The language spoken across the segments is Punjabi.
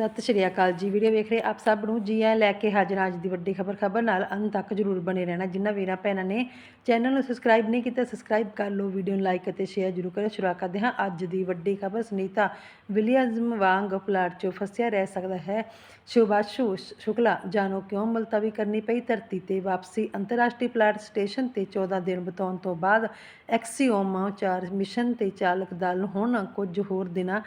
ਸਤਿ ਸ਼੍ਰੀ ਅਕਾਲ ਜੀ। ਵੀਡੀਓ ਵੇਖ ਰਹੇ ਆਪ ਸਭ ਨੂੰ ਜੀ ਆਇਆਂ ਲੈ ਕੇ ਹਾਜ਼ਰ ਅੱਜ ਦੀ ਵੱਡੀ ਖਬਰ। ਖਬਰ ਨਾਲ ਅੰਤ ਤੱਕ ਜਰੂਰ ਬਣੇ ਰਹਿਣਾ। ਜਿਨ੍ਹਾਂ ਵੀਰਾਂ ਭੈਣਾਂ ਨੇ ਚੈਨਲ ਨੂੰ ਸਬਸਕ੍ਰਾਈਬ ਨਹੀਂ ਕੀਤਾ ਸਬਸਕ੍ਰਾਈਬ ਕਰ ਲਓ, ਵੀਡੀਓ ਨੂੰ ਲਾਈਕ ਅਤੇ ਸ਼ੇਅਰ ਜਰੂਰ ਕਰੋ। ਸ਼ੁਰੂ ਕਰਦੇ ਹਾਂ ਅੱਜ ਦੀ ਵੱਡੀ ਖਬਰ। ਸੁਨੀਤਾ ਵਿਲੀਅਮਜ਼ ਵਾਂਗ ਪਲਾਟ 'ਚੋਂ ਫਸਿਆ ਰਹਿ ਸਕਦਾ ਹੈ। ਸ਼ੁਭਾਸ਼ੂ ਸ਼ੁਕਲਾ, ਜਾਣੋ ਕਿਉਂ ਮੁਲਤਵੀ ਕਰਨੀ ਪਈ ਧਰਤੀ ਤੇ ਵਾਪਸੀ? ਅੰਤਰਰਾਸ਼ਟਰੀ ਪਲਾਟ ਸਟੇਸ਼ਨ ਤੇ 14 ਦਿਨ ਬਿਤਾਉਣ ਤੋਂ ਬਾਅਦ ਐਕਸੀਓਮ 4 ਮਿਸ਼ਨ ਤੇ ਚਾਲਕ ਦਲ ਹੁਣ ਕੁਝ ਹੋਰ ਦਿਨਾਂ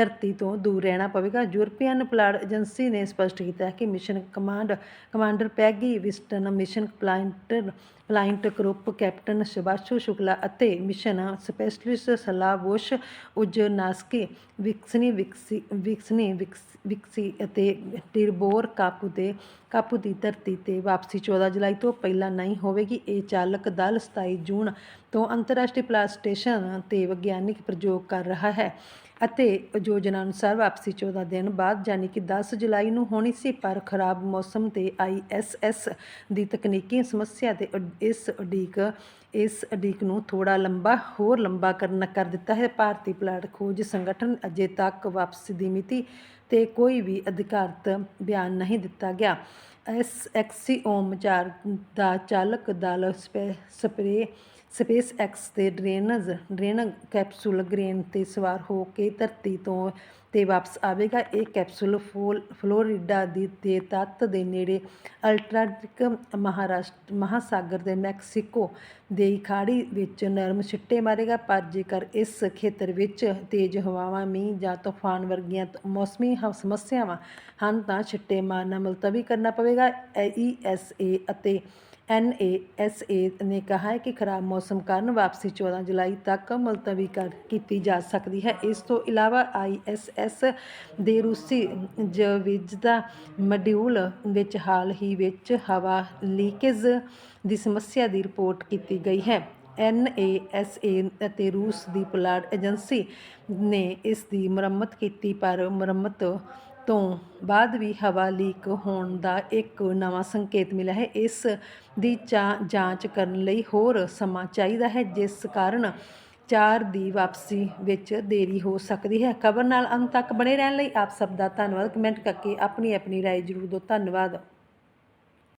ਧਰਤੀ ਤੋਂ ਦੂਰ ਰਹਿਣਾ ਪਵੇਗਾ। ਯੂਰਪੀਅਨ ਪਲਾਟ ਏਜੰਸੀ ਨੇ ਸਪਸ਼ਟ ਕੀਤਾ ਕਿ ਮਿਸ਼ਨ ਕਮਾਂਡ ਕਮਾਂਡਰ ਪੈਗੀ ਵਿਸਟਨ, ਮਿਸ਼ਨ ਪਲਾਂਟਰ ਪਲਾਇੰਟ ਗਰੁੱਪ ਕੈਪਟਨ ਸ਼ਿਵਾਸ਼ੂ ਸ਼ੁਕਲਾ ਅਤੇ ਮਿਸ਼ਨ ਸਪੈਸ਼ਲਿਸਟ ਸਲਾਵੋਸ਼ ਉਜਨਾਸਕੀ, ਵਿਕਸਨੀ ਵਿਕਸੀ ਵਿਕਸਨੀ ਵਿਕਸ- ਵਿਕਸੀ ਅਤੇ ਟਿਰਬੋਰ ਕਾਪੂ ਦੇ ਕਾਪੂ ਦੀ ਧਰਤੀ ਤੇ ਵਾਪਸੀ 14 ਜੁਲਾਈ ਤੋਂ ਪਹਿਲਾਂ ਨਹੀਂ ਹੋਵੇਗੀ। ਇਹ ਚਾਲਕ ਦਲ 27 ਜੂਨ ਤੋਂ ਅੰਤਰਰਾਸ਼ਟਰੀ ਪਲਾਟ ਸਟੇਸ਼ਨ ਤੇ ਵਿਗਿਆਨਿਕ ਪ੍ਰਯੋਗ ਕਰ ਰਿਹਾ ਹੈ। ਅਤੇ ਯੋਜਨਾ ਅਨੁਸਾਰ ਵਾਪਸੀ 14 ਦਿਨ ਬਾਅਦ ਯਾਨੀ ਕਿ 10 ਜੁਲਾਈ ਨੂੰ ਹੋਣੀ ਸੀ, ਪਰ ਖਰਾਬ ਮੌਸਮ ਤੇ ਆਈਐਸਐਸ ਦੀ ਤਕਨੀਕੀ ਸਮੱਸਿਆ ਤੇ ਇਸ ਉਡੀਕ ਇਸ ਅਡੀਕ ਨੂੰ ਥੋੜਾ ਲੰਬਾ, ਹੋਰ ਲੰਬਾ ਕਰਨ, ਕਰ ਦਿੱਤਾ ਹੈ। ਭਾਰਤੀ ਪਲਾਟ ਖੋਜ ਸੰਗਠਨ ਅਜੇ ਤੱਕ ਵਾਪਸੀ ਦੀ ਮਿਤੀ ਤੇ ਕੋਈ ਵੀ ਅਧਿਕਾਰਤ ਬਿਆਨ ਨਹੀਂ ਦਿੱਤਾ ਗਿਆ। ਐਸ ਐਕਸੀਓਮ ਚਾਰ ਦਾ ਚਾਲਕ ਦਲ ਸਪੇ- ਸਪਰੇ ਸਪੇਸ ਐਕਸ ਤੇ ਡਰੇਨਜ਼, ਡਰੇਨ ਕੈਪਸੂਲ ਗ੍ਰੇਨ ਤੇ ਸਵਾਰ ਹੋ ਕੇ ਧਰਤੀ ਤੋਂ ਤੇ ਵਾਪਸ ਆਵੇਗਾ। ਇਹ ਕੈਪਸੂਲ ਫੋਲ- ਫਲੋਰੀਡਾ ਦੀ ਦੇ ਤੱਤ ਦੇ ਨੇੜੇ ਅਲਟਰਾਟਿਕ ਮਹਾਰਾਸ਼ਟਰ, ਮਹਾਸਾਗਰ ਦੇ ਮੈਕਸੀਕੋ ਦੇ ਖਾੜੀ ਵਿੱਚ ਨਰਮ ਛਿੱਟੇ ਮਾਰੇਗਾ, ਪਰ ਜੇਕਰ ਇਸ ਖੇਤਰ ਵਿੱਚ ਤੇਜ਼ ਹਵਾਵਾਂ, ਮੀਂਹ ਜਾਂ ਤੂਫਾਨ ਵਰਗੀਆਂ ਮੌਸਮੀ ਹ- ਸਮੱਸਿਆਵਾਂ ਹਨ, ਤਾਂ ਛਿੱਟੇ ਮਾਰਨਾ ਮੁਲਤਵੀ ਕਰਨਾ ਪਵੇਗਾ। ਈਐਸਏ ਅਤੇ ਐਨਏਐਸਏ ਨੇ ਕਿਹਾ ਹੈ ਕਿ ਖਰਾਬ ਮੌਸਮ ਕਾਰਨ ਵਾਪਸੀ 14 ਜੁਲਾਈ ਤੱਕ ਮੁਲਤਵੀ ਕਰ ਕੀਤੀ ਜਾ ਸਕਦੀ ਹੈ। ਇਸ ਤੋਂ ਇਲਾਵਾ ਆਈਐਸਐਸ ਦੇ ਰੂਸੀ ਜਵਿਜਦਾ ਮੋਡਿਊਲ ਵਿੱਚ ਹਾਲ ਹੀ ਵਿੱਚ ਹਵਾ ਲੀਕੇਜ ਦੀ ਸਮੱਸਿਆ ਦੀ ਰਿਪੋਰਟ ਕੀਤੀ ਗਈ ਹੈ। ਐਨਏਐਸਏ ਅਤੇ ਰੂਸ ਦੀ ਪਲਾਟ ਏਜੰਸੀ ਨੇ ਇਸ ਦੀ ਮੁਰੰਮਤ ਕੀਤੀ ਪਰ ਮੁਰੰਮਤ ਤੋਂ ਬਾਅਦ ਵੀ ਹਵਾ ਲੀਕ ਹੋਣ ਦਾ ਇੱਕ ਨਵਾਂ ਸੰਕੇਤ ਮਿਲਿਆ ਹੈ ਇਸ ਦੀ ਜਾਂ- ਜਾਂਚ ਕਰਨ ਲਈ ਹੋਰ ਸਮਾਂ ਚਾਹੀਦਾ ਹੈ ਜਿਸ ਕਾਰਨ ਚਾਰ ਦੀ ਵਾਪਸੀ ਵਿੱਚ ਦੇਰੀ ਹੋ ਸਕਦੀ ਹੈ ਖਬਰ ਨਾਲ ਅੰਤ ਤੱਕ ਬਣੇ ਰਹਿਣ ਲਈ ਆਪ ਸਭ ਦਾ ਧੰਨਵਾਦ ਕਮੈਂਟ ਕਰਕੇ ਆਪਣੀ ਆਪਣੀ رائے ਜ਼ਰੂਰ ਦਿਓ ਧੰਨਵਾਦ